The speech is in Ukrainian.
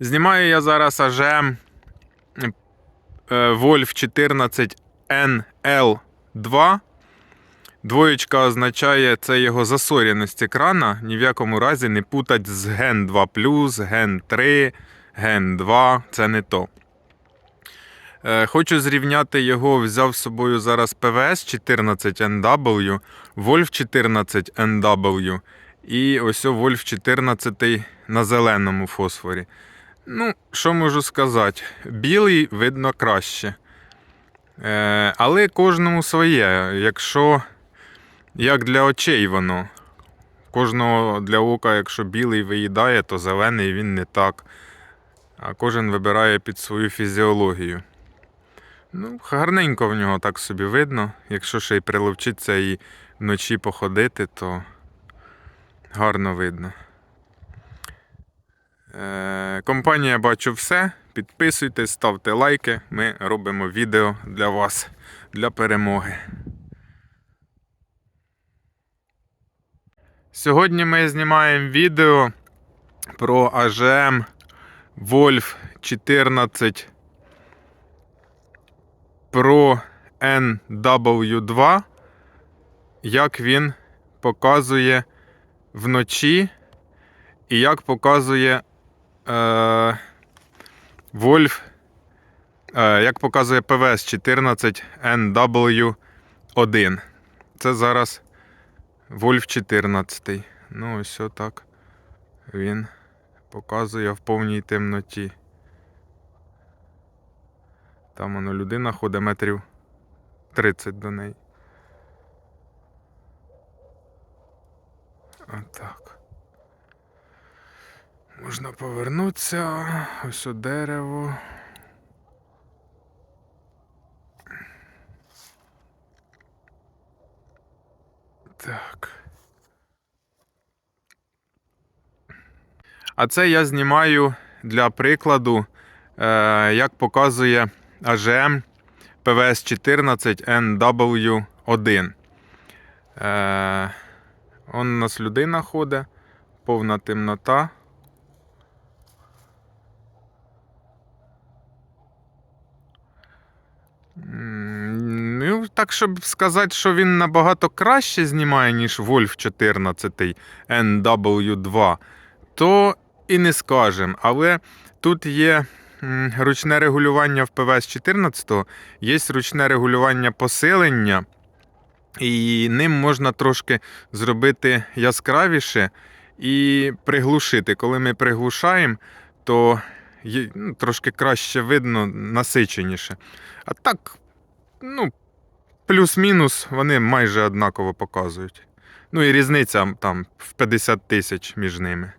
Знімаю я зараз е, Wolf 14 NL2. Двоєчка означає це його засоряність екрана. Ні в якому разі не путать з Gen 2 Gen 3, Gen 2. Це не то. Е, Хочу зрівняти його, взяв з собою зараз PVS 14NW, Wolf 14NW і ось Wolf 14 на зеленому фосфорі. Ну, що можу сказати? Білий видно краще. Е, але кожному своє. Якщо як для очей воно. Кожного для ока, якщо білий виїдає, то зелений він не так. А кожен вибирає під свою фізіологію. Ну, гарненько в нього так собі видно. Якщо ще й приловчиться і вночі походити, то гарно видно. Е, компанія бачу все. Підписуйтесь, ставте лайки. Ми робимо відео для вас для перемоги. Сьогодні ми знімаємо відео про AGM Wolf 14 Pro NW2, як він показує вночі і як показує е, Wolf, е, як показує PVS 14 NW1. Це зараз Wolf 14. Ну, ось так він показує в повній темноті. Там воно людина ходить метрів 30 до неї. Отак. Можна повернутися. Ось о дерево. Так. А це я знімаю для прикладу, е, як показує AGM PVS 14 NW1. Е, он у нас людина ходить, повна темнота. Ну, так, щоб сказати, що він набагато краще знімає, ніж Wolf 14 NW2, то і не скажемо. Але тут є ручне регулювання в ПВС 14, є ручне регулювання посилення, і ним можна трошки зробити яскравіше і приглушити. Коли ми приглушаємо, то ну, трошки краще видно, насиченіше. А так, ну, плюс-мінус вони майже однаково показують. Ну і різниця там в 50 тисяч між ними.